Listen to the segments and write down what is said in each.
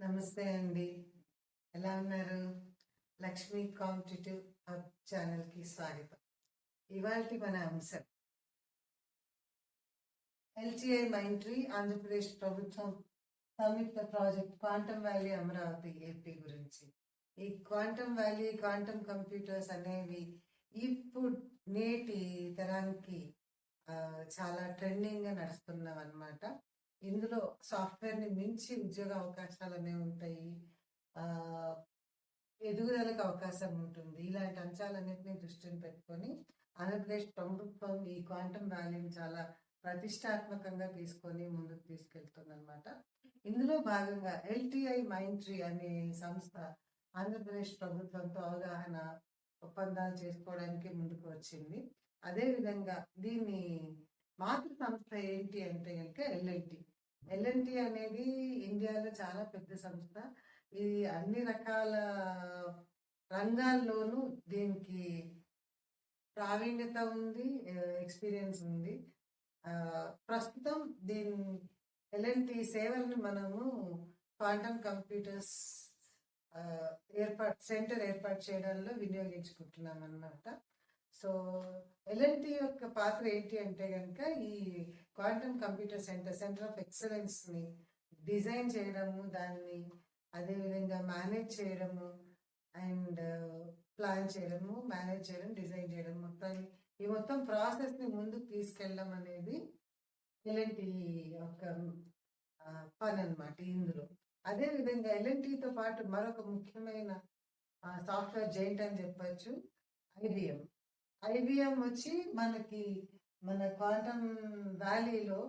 నమస్తే అండి. ఎలా ఉన్నారు? లక్ష్మీ కాంపిటేటివ్ హబ్ ఛానల్కి స్వాగతం. ఇవాళ మన అంశం. ఎల్టీఐ మైంట్రీ ఆంధ్రప్రదేశ్ ప్రభుత్వం సంయుక్త project quantum valley Amaravati AP గురించి. ఈ క్వాంటమ్ వ్యాలీ క్వాంటమ్ కంప్యూటర్స్ అనేవి ఇప్పుడు నేటి తరానికి చాలా ట్రెండింగ్గా నడుస్తున్నాం అన్నమాట ఇందులో సాఫ్ట్వేర్ని మించి ఉద్యోగ అవకాశాలు అనేవి ఉంటాయి. ఆ, ఎదుగుదలకు అవకాశం ఉంటుంది. ఇలాంటి అంశాలన్నింటినీ దృష్టిని పెట్టుకొని ఆంధ్రప్రదేశ్ ప్రభుత్వం ఈ క్వాంటమ్ వ్యాలీని చాలా ప్రతిష్టాత్మకంగా తీసుకొని ముందుకు తీసుకెళ్తుంది అనమాట ఇందులో భాగంగా ఎల్టీఐ మైంట్రీ అనే సంస్థ ఆంధ్రప్రదేశ్ ప్రభుత్వంతో అవగాహన ఒప్పందాలు చేసుకోవడానికి ముందుకు వచ్చింది. అదేవిధంగా దీన్ని మాతృ సంస్థ ఏంటి అంటే కనుక ఎల్ఎన్టీ ఎల్ఎన్టీ అనేది ఇండియాలో చాలా పెద్ద సంస్థ. ఇది అన్ని రకాల రంగాల్లోనూ దీనికి ప్రావీణ్యత ఉంది ఎక్స్పీరియన్స్ ఉంది. ప్రస్తుతం దీని ఎల్ఎన్టి సేవలను మనము క్వాంటమ్ కంప్యూటర్స్ ఏర్పాటు సెంటర్ ఏర్పాటు చేయడంలో వినియోగించుకుంటున్నాం అన్నమాట సో ఎల్ఎన్టీ యొక్క పాత్ర ఏంటి అంటే కనుక ఈ quantum computer centre centre of ఎక్సలెన్స్ని design చేయడము దాన్ని అదేవిధంగా మేనేజ్ చేయడము అండ్ ప్లాన్ చేయడము మేనేజ్ చేయడం డిజైన్ చేయడం మొత్తాన్ని ఈ మొత్తం ప్రాసెస్ని ముందుకు తీసుకెళ్ళడం అనేది ఎల్ఎన్టీ యొక్క పని అనమాట ఇందులో. అదే విధంగా ఎల్ఎన్టీతో పాటు మరొక ముఖ్యమైన సాఫ్ట్వేర్ జైంట్ అని చెప్పచ్చు ఐబిఎం ఐబిఎం వచ్చి మనకి మన క్వాంటమ్ వ్యాలీలో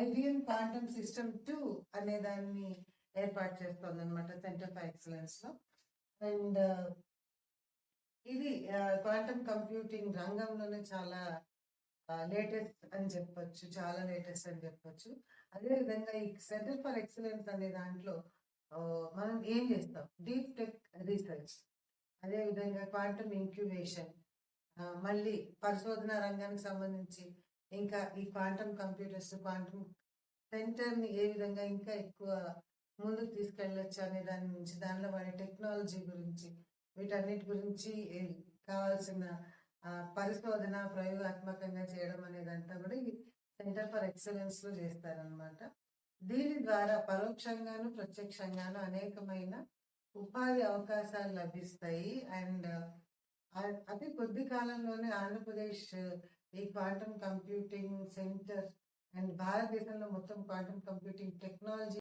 ఐబిఎం క్వాంటమ్ సిస్టమ్ టూ అనే దాన్ని ఏర్పాటు చేస్తుంది అనమాట సెంటర్ ఫర్ ఎక్సలెన్స్లో అండ్ ఇది క్వాంటమ్ కంప్యూటింగ్ రంగంలోనే చాలా లేటెస్ట్ అని చెప్పొచ్చు చాలా లేటెస్ట్ అని చెప్పొచ్చు. అదేవిధంగా ఈ సెంటర్ ఫర్ ఎక్సలెన్స్ అనే దాంట్లో మనం ఏం చేస్తాం? Deep tech research. అదేవిధంగా క్వాంటమ్ ఇంక్యుబేషన్. మళ్ళీ పరిశోధన రంగానికి సంబంధించి ఇంకా ఈ క్వాంటమ్ కంప్యూటర్స్ క్వాంటమ్ సెంటర్ని ఏ విధంగా ఇంకా ఎక్కువ ముందుకు తీసుకెళ్ళొచ్చు అనే దాని నుంచి దానిలో వాడే టెక్నాలజీ గురించి వీటన్నిటి గురించి కావాల్సిన పరిశోధన ప్రయోగాత్మకంగా చేయడం అనేదంతా కూడా ఈ సెంటర్ ఫర్ ఎక్సలెన్స్లో చేస్తారనమాట దీని ద్వారా పరోక్షంగాను ప్రత్యక్షంగాను అనేకమైన ఉపాధి అవకాశాలు లభిస్తాయి. అండ్ అతి కొద్ది కాలంలోనే ఆంధ్రప్రదేశ్ ఈ క్వాంటమ్ కంప్యూటింగ్ సెంటర్ అండ్ భారతదేశంలో మొత్తం క్వాంటమ్ కంప్యూటింగ్ టెక్నాలజీ